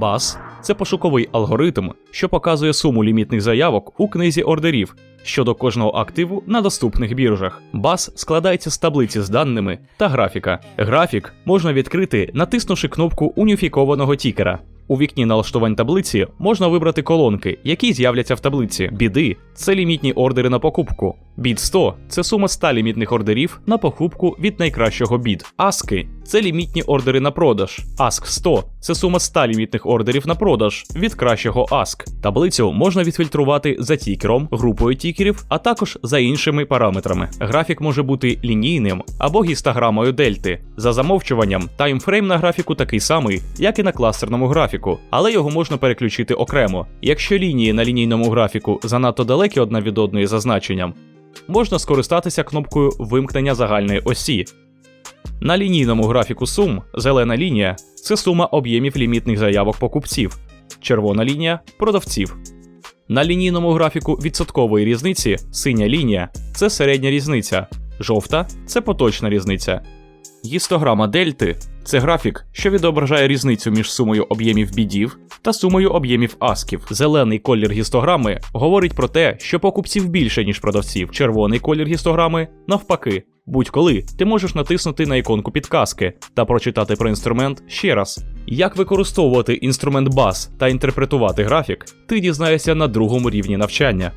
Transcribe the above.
BAS – це пошуковий алгоритм, що показує суму лімітних заявок у книзі ордерів щодо кожного активу на доступних біржах. BAS складається з таблиці з даними та графіка. Графік можна відкрити, натиснувши кнопку уніфікованого тікера. У вікні налаштувань таблиці можна вибрати колонки, які з'являться в таблиці. Біди це лімітні ордери на покупку. Бід 100 це сума 100 лімітних ордерів на покупку від найкращого бід. Аски це лімітні ордери на продаж. Аск 100 це сума 100 лімітних ордерів на продаж від кращого аск. Таблицю можна відфільтрувати за тікером, групою тікерів, а також за іншими параметрами. Графік може бути лінійним або гістограмою дельти. За замовчуванням, таймфрейм на графіку такий самий, як і на кластерному графіку, але його можна переключити окремо. Якщо лінії на лінійному графіку занадто далекі одна від одної за значенням, можна скористатися кнопкою вимкнення загальної осі. На лінійному графіку сум зелена лінія це сума об'ємів лімітних заявок покупців, червона лінія продавців. На лінійному графіку відсоткової різниці синя лінія це середня різниця, жовта це поточна різниця. Гістограма дельти це графік, що відображає різницю між сумою об'ємів бідів та сумою об'ємів асків. Зелений колір гістограми говорить про те, що покупців більше, ніж продавців. Червоний колір гістограми навпаки. Будь-коли ти можеш натиснути на іконку підказки та прочитати про інструмент ще раз. Як використовувати інструмент BAS та інтерпретувати графік, ти дізнаєшся на другому рівні навчання.